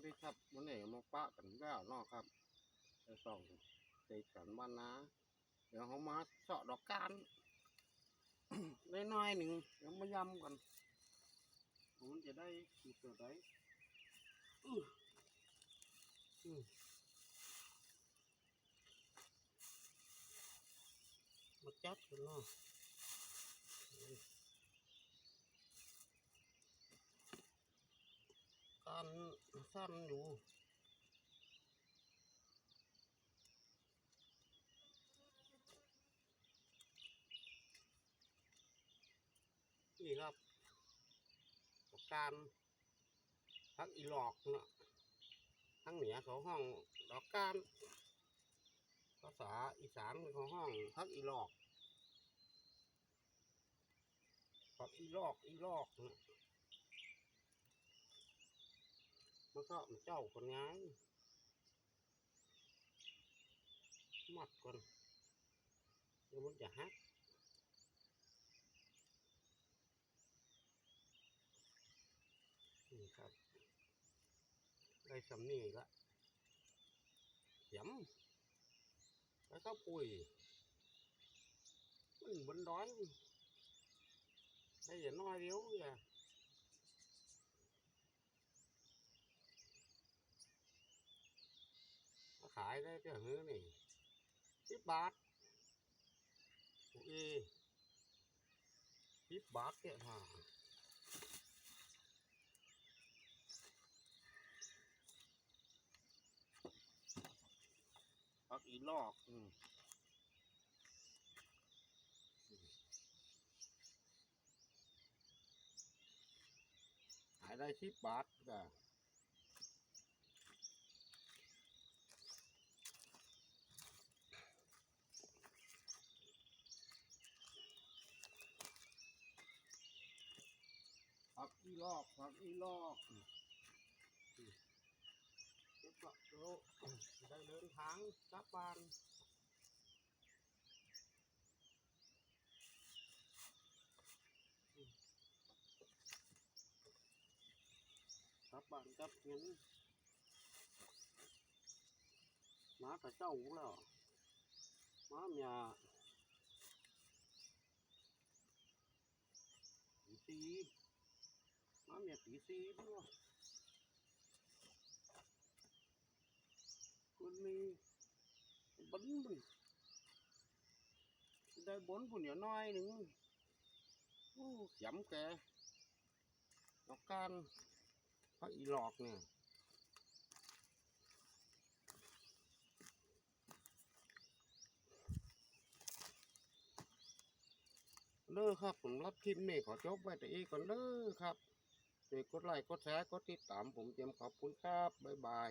วัสดีครับวันนี้มาปะกันแล้วนาะครับไปส่องใจสันบ้านนาเดี๋ยวเขามาเสาะดอกการได้น้อยหนึ่งเดี๋ยวมายำกันมันจะได้กี่ตัวได้อืออือมาจัดกันเนาะ การ สั้นอยู่นี่ครับการพักอีหลอกเนาะทั้งเหนือเขาห้องดอกการภาษาอีสานเขาห้องพักอีหลอกพักอีหลอกอีหลอกเนาะ มันก็มันเจ้าคนง่ายมัดก่อนเดี๋ยวมันจะฮักนี่ครับ ได้สำนีละย้ำแล้วก็ปุ๋ยมันบนดอยได้อย่าน้อยเดียวอย่ ขายได้เจ้าหื้อนี่สิบบาทปุ๋ยสิบบาทเนี่ยฮะพักอีลอกอืมขายได้สิบบาทก็ กอีลอกผักอีลอกเก็บก็โลได้เดินทางกลับบ้านกลับบ้านกลับเงินมาแต่เจ้าแล้วมาเมีย เนี่ยตีสีด้วยคนมีบันบุญได้บนบุญอย่างน้อยหนึ่งโอ้ยำแกดอกกันพระอีหลอกเนี่ยเลิกครับผมรับคลิปนี้ขอจบไว้แต่อีก่อนเลิกครับ ช่วยกดไลค์กดแชร์กดติดตามผมเตรียมขอบคุณครับ บ๊ายบาย